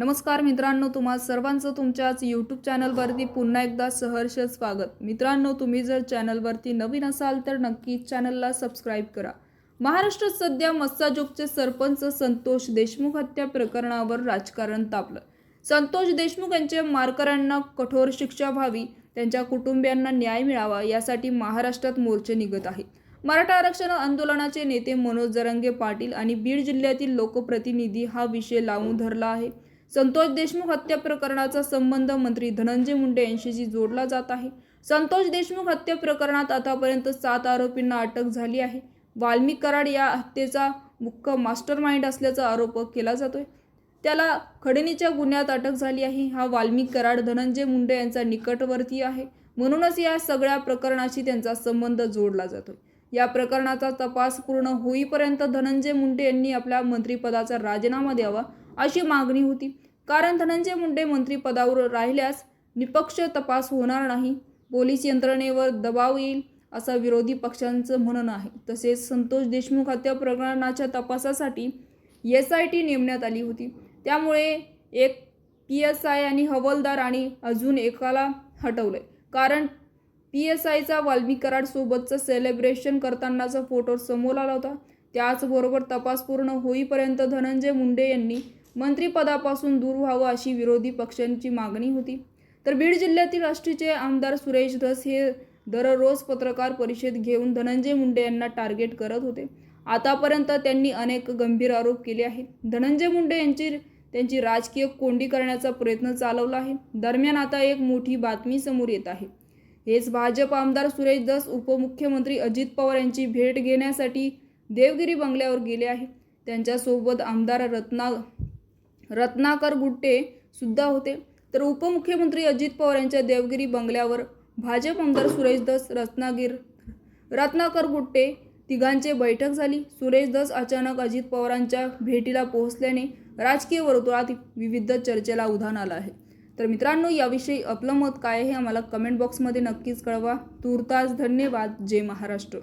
नमस्कार मित्रांनो तुम्हा सर्वांचं तुमच्याच यूट्यूब चॅनलवरती पुन्हा एकदा सहर्ष स्वागत. मित्रांनो तुम्ही जर चॅनलवरती नवीन असाल तर नक्कीच चॅनलला सबस्क्राईब करा. महाराष्ट्रात सध्या मस्साजोगचे सरपंच संतोष देशमुख हत्या प्रकरणावर राजकारण तापलं. संतोष देशमुख यांच्या मारकऱ्यांना कठोर शिक्षा व्हावी त्यांच्या कुटुंबियांना न्याय मिळावा यासाठी महाराष्ट्रात मोर्चे निघत आहेत मराठा आरक्षण आंदोलनाचे नेते मनोज जरंगे पाटील आणि बीड जिल्ह्यातील लोकप्रतिनिधी हा विषय लावून धरला आहे. संतोष देशमुख हत्या प्रकरणाचा संबंध मंत्री धनंजय मुंडे यांच्याशी जोडला जात आहे. संतोष देशमुख हत्या प्रकरणात आतापर्यंत सात आरोपींना अटक झाली आहे. वाल्मिक कराड या हत्येचा मुख्य मास्टर माइंड असल्याचा आरोप केला जातोय. त्याला खडणीच्या गुन्ह्यात अटक झाली आहे. हा वाल्मिक कराड धनंजय मुंडे यांचा निकटवर्ती आहे. म्हणूनच या सगळ्या प्रकरणाशी त्यांचा संबंध जोडला जातो या प्रकरणाचा तपास पूर्ण होईपर्यंत धनंजय मुंडे यांनी आपल्या मंत्रिपदाचा राजीनामा द्यावा अशी मागणी होती. कारण धनंजय मुंडे मंत्रिपदावर राहिल्यास निपक्ष तपास होणार नाही. पोलीस यंत्रणेवर दबाव येईल असं विरोधी पक्षांचं म्हणणं आहे. तसेच संतोष देशमुख हत्या प्रकरणाच्या तपासासाठी एस आय टी नेमण्यात आली होती. त्यामुळे एक पी एस आय आणि हवालदार आणि अजून एकाला हटवलंय. कारण पी एस आयचा वाल्मी कराडसोबतचं सेलिब्रेशन करतानाचा फोटो समोर आला होता. त्याचबरोबर तपास पूर्ण होईपर्यंत धनंजय मुंडे यांनी मंत्रिपदापासून दूर व्हावं अशी विरोधी पक्षांची मागणी होती. तर बीड जिल्ह्यातील राष्ट्रीयचे आमदार सुरेश धस हे दररोज पत्रकार परिषद घेऊन धनंजय मुंडे यांना टार्गेट करत होते. आतापर्यंत त्यांनी अनेक गंभीर आरोप केले आहेत. धनंजय मुंडे यांची त्यांची राजकीय कोंडी करण्याचा प्रयत्न चालवला आहे. दरम्यान आता एक मोठी बातमी समोर येत आहे. हेच भाजप आमदार सुरेश दस उपमुख्यमंत्री अजित पवार यांची भेट घेण्यासाठी देवगिरी बंगल्यावर गेले आहे. त्यांच्यासोबत आमदार रत्ना रत्नाकर गुट्टे सुद्धा होते. तर उपमुख्यमंत्री अजित पवार यांच्या देवगिरी बंगल्यावर भाजप आमदार सुरेश दस रत्नागिर रत्नाकर गुट्टे तिघांची बैठक झाली. सुरेश दस अचानक अजित पवारांच्या भेटीला पोहोचल्याने राजकीय वर्तुळात विविध चर्चेला उधाण आलं आहे. तर मित्रांनो याविषयी आपलं मत काय हे आम्हाला कमेंट बॉक्समध्ये नक्कीच कळवा. तुर्तास धन्यवाद. जय महाराष्ट्र.